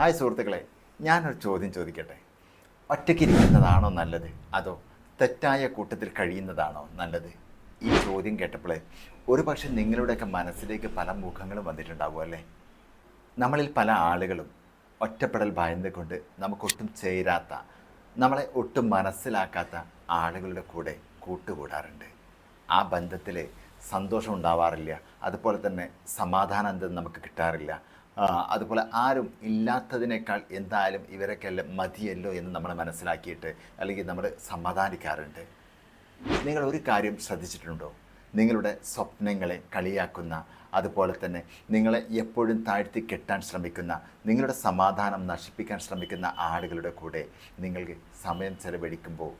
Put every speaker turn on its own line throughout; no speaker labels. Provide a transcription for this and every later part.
Hi സുഹൃത്തുക്കളെ ഞാനൊരു ചോദ്യം ചോദിക്കട്ടെ? ഒറ്റയ്ക്കിരിക്കുന്നതാണോ നല്ലത്? അതോ തെറ്റായ കൂട്ടത്തിൽ കഴിയുന്നതാണോ നല്ലത്? ഈ ചോദ്യം കേട്ടപ്പോൾ ഒരു പക്ഷേ നിങ്ങളുടെയൊക്കെ മനസ്സിലേക്ക് പല മുഖങ്ങളും വന്നിട്ടുണ്ടാവും അല്ലേ? നമ്മളിൽ പല ആളുകളും ഒറ്റപ്പെടൽ ഭയന്നുകൊണ്ട് നമുക്കൊട്ടും ചേരാത്ത നമ്മളെ ഒട്ടും മനസ്സിലാക്കാത്ത ആളുകളുടെ കൂടെ കൂട്ടുകൂടാറുണ്ട്. ആ ബന്ധത്തിൽ സന്തോഷം ഉണ്ടാവാറില്ല അതുപോലെ തന്നെ സമാധാനം നമുക്ക് കിട്ടാറില്ല അതുപോലെ ആരും ഇല്ലാത്തതിനേക്കാൾ എന്തായാലും ഇവരൊക്കെല്ലാം മതിയല്ലോ എന്ന് നമ്മൾ മനസ്സിലാക്കിയിട്ട് അല്ലെങ്കിൽ നമ്മൾ സമാധാനിക്കാറുണ്ട്. നിങ്ങൾ ഒരു കാര്യം ശ്രദ്ധിച്ചിട്ടുണ്ടോ? നിങ്ങളുടെ സ്വപ്നങ്ങളെ കളിയാക്കുന്ന അതുപോലെ തന്നെ നിങ്ങളെ എപ്പോഴും താഴ്ത്തി കെട്ടാൻ ശ്രമിക്കുന്ന നിങ്ങളുടെ സമാധാനം നശിപ്പിക്കാൻ ശ്രമിക്കുന്ന ആളുകളുടെ കൂടെ നിങ്ങൾക്ക് സമയം ചെലവഴിക്കുമ്പോൾ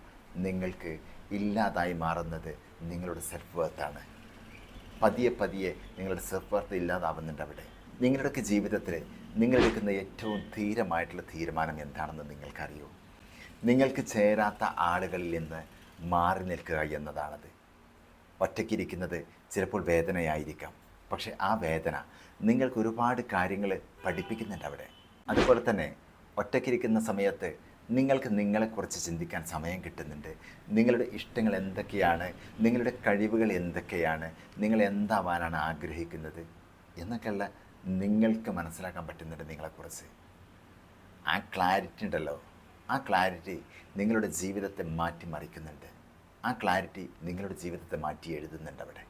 നിങ്ങൾക്ക് ഇല്ലാതായി മാറുന്നത് നിങ്ങളുടെ സെൽഫ് വർത്താണ് പതിയെ പതിയെ നിങ്ങളുടെ സെൽഫ് വർത്ത് ഇല്ലാതാവുന്നുണ്ട് അവിടെ. നിങ്ങളുടെയൊക്കെ ജീവിതത്തിൽ നിങ്ങളെടുക്കുന്ന ഏറ്റവും ധീരമായിട്ടുള്ള തീരുമാനം എന്താണെന്ന് നിങ്ങൾക്കറിയോ? നിങ്ങൾക്ക് ചേരാത്ത ആളുകളിൽ നിന്ന് മാറി നിൽക്കുക എന്നതാണത്. ഒറ്റയ്ക്കിരിക്കുന്നത് ചിലപ്പോൾ വേദനയായിരിക്കാം. പക്ഷേ ആ വേദന നിങ്ങൾക്ക് ഒരുപാട് കാര്യങ്ങൾ പഠിപ്പിക്കുന്നുണ്ട് അവിടെ. അതുപോലെ തന്നെ ഒറ്റയ്ക്കിരിക്കുന്ന സമയത്ത് നിങ്ങൾക്ക് നിങ്ങളെക്കുറിച്ച് ചിന്തിക്കാൻ സമയം കിട്ടുന്നുണ്ട്. നിങ്ങളുടെ ഇഷ്ടങ്ങൾ എന്തൊക്കെയാണ്? നിങ്ങളുടെ കഴിവുകൾ എന്തൊക്കെയാണ്? നിങ്ങൾ എന്താവാനാണ് ആഗ്രഹിക്കുന്നത്? എന്നൊക്കെയുള്ള നിങ്ങൾക്ക് മനസ്സിലാക്കാൻ പറ്റുന്നുണ്ട് നിങ്ങളെക്കുറിച്ച്. ആ ക്ലാരിറ്റി ഉണ്ടല്ലോ. ആ ക്ലാരിറ്റി നിങ്ങളുടെ ജീവിതത്തെ മാറ്റിമറിക്കുന്നുണ്ട് ആ ക്ലാരിറ്റി നിങ്ങളുടെ ജീവിതത്തെ മാറ്റി എഴുതുന്നുണ്ട് അവിടെ.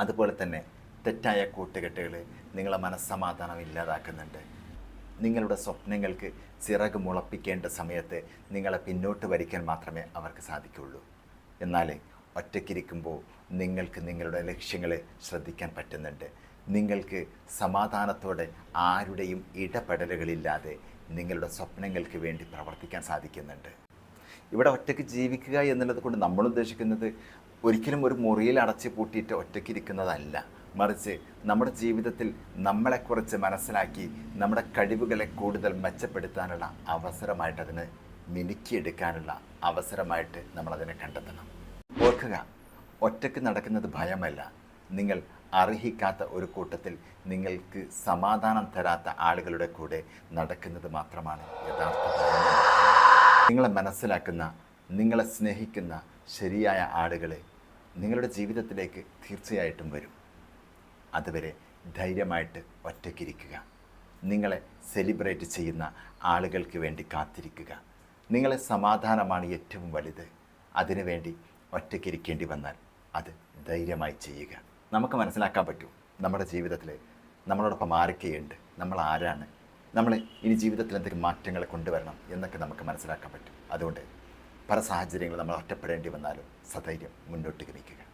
അതുപോലെ തന്നെ തെറ്റായ കൂട്ടുകെട്ടുകൾ നിങ്ങളെ മനസ്സമാധാനം ഇല്ലാതാക്കുന്നുണ്ട്. നിങ്ങളുടെ സ്വപ്നങ്ങൾക്ക് ചിറക് മുളപ്പിക്കേണ്ട സമയത്ത് നിങ്ങളെ പിന്നോട്ട് വരിക്കാൻ മാത്രമേ അവർക്ക് സാധിക്കുള്ളൂ എന്നാൽ ഒറ്റയ്ക്കിരിക്കുമ്പോൾ നിങ്ങൾക്ക് നിങ്ങളുടെ ലക്ഷ്യങ്ങളെ ശ്രദ്ധിക്കാൻ പറ്റുന്നുണ്ട്. നിങ്ങൾക്ക് സമാധാനത്തോടെ ആരുടെയും ഇടപെടലുകളില്ലാതെ നിങ്ങളുടെ സ്വപ്നങ്ങൾക്ക് വേണ്ടി പ്രവർത്തിക്കാൻ സാധിക്കുന്നുണ്ട്. ഇവിടെ ഒറ്റയ്ക്ക് ജീവിക്കുക എന്നുള്ളത് കൊണ്ട് നമ്മൾ ഉദ്ദേശിക്കുന്നത് ഒരിക്കലും ഒരു മുറിയിൽ അടച്ചു പൂട്ടിയിട്ട് ഒറ്റയ്ക്ക് ഇരിക്കുന്നതല്ല. മറിച്ച് നമ്മുടെ ജീവിതത്തിൽ നമ്മളെക്കുറിച്ച് മനസ്സിലാക്കി നമ്മുടെ കഴിവുകളെ കൂടുതൽ മെച്ചപ്പെടുത്താനുള്ള അവസരമായിട്ട് അതിനെ മിനുക്കിയെടുക്കാനുള്ള അവസരമായിട്ട് നമ്മളതിനെ കണ്ടെത്തണം. ഓർക്കുക ഒറ്റയ്ക്ക് നടക്കുന്നത് ഭയമല്ല. നിങ്ങൾ അർഹിക്കാത്ത ഒരു കൂട്ടത്തിൽ നിങ്ങൾക്ക് സമാധാനം തരാത്ത ആളുകളുടെ കൂടെ നടക്കുന്നത് മാത്രമാണ് യഥാർത്ഥ നിങ്ങളെ മനസ്സിലാക്കുന്ന നിങ്ങളെ സ്നേഹിക്കുന്ന ശരിയായ ആളുകളെ നിങ്ങളുടെ ജീവിതത്തിലേക്ക് തീർച്ചയായിട്ടും വരും. അതുവരെ ധൈര്യമായിട്ട് ഒറ്റയ്ക്കിരിക്കുക. നിങ്ങളെ സെലിബ്രേറ്റ് ചെയ്യുന്ന ആളുകൾക്ക് വേണ്ടി കാത്തിരിക്കുക. നിങ്ങളെ സമാധാനമാണ് ഏറ്റവും വലുത്. അതിനുവേണ്ടി ഒറ്റയ്ക്കിരിക്കേണ്ടി വന്നാൽ അത് ധൈര്യമായി ചെയ്യുക. നമുക്ക് മനസ്സിലാക്കാൻ പറ്റും. നമ്മുടെ ജീവിതത്തിൽ നമ്മളോടൊപ്പം ആരൊക്കെയുണ്ട്? നമ്മൾ ആരാണ്? നമ്മൾ ഇനി ജീവിതത്തിൽ എന്തെങ്കിലും മാറ്റങ്ങൾ കൊണ്ടുവരണം എന്നൊക്കെ നമുക്ക് മനസ്സിലാക്കാൻ പറ്റും. അതുകൊണ്ട് പല സാഹചര്യങ്ങളും നമ്മൾ ഒറ്റപ്പെടേണ്ടി വന്നാലും സധൈര്യം മുന്നോട്ട് ഗമിക്കുക